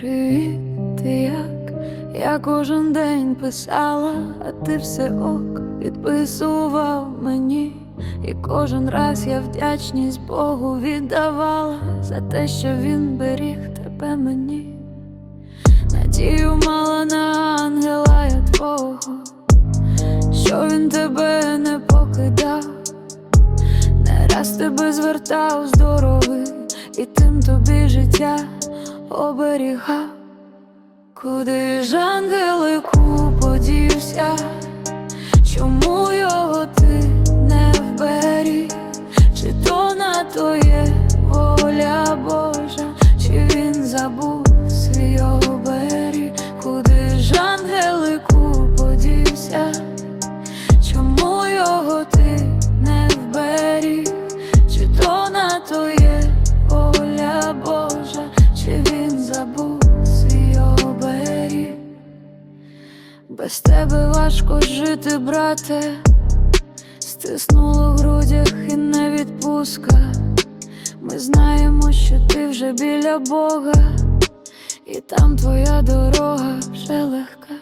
Привіт, як? Я кожен день писала, а ти все ок підписував мені. І кожен раз я вдячність Богу віддавала за те, що він беріг тебе мені. Надію мала на ангела я твого, що він тебе не покидав, не раз тебе звертав з дороги, і тим тобі життя оберігав. Куди ж ангелику подівся? Чому його ти не вберіг? Чи то на то є воля Божа, чи він забув свій Без тебе важко жити, брате, стиснуло в грудях і не відпуска. Ми знаємо, що ти вже біля Бога, і там твоя дорога вже легка.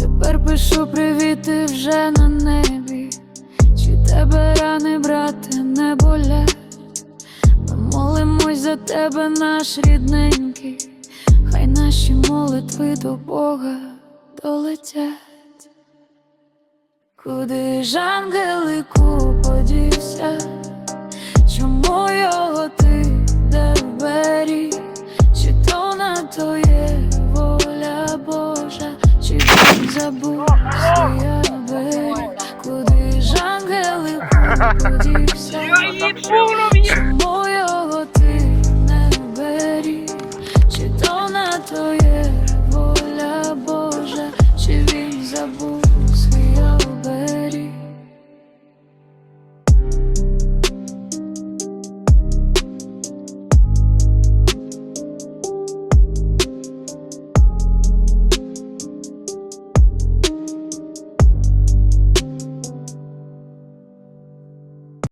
Тепер пишу привіт, ти вже на небі. Чи тебе рани, брате, не болять? Ми молимось за тебе, наш рідненький. Хай наші молитви до Бога долетять. Куди ж ангелику подівся? Чому його ти не вберіг? Чи то на то є воля Божа, чи він забув своє берег? Куди ж ангелику подівся?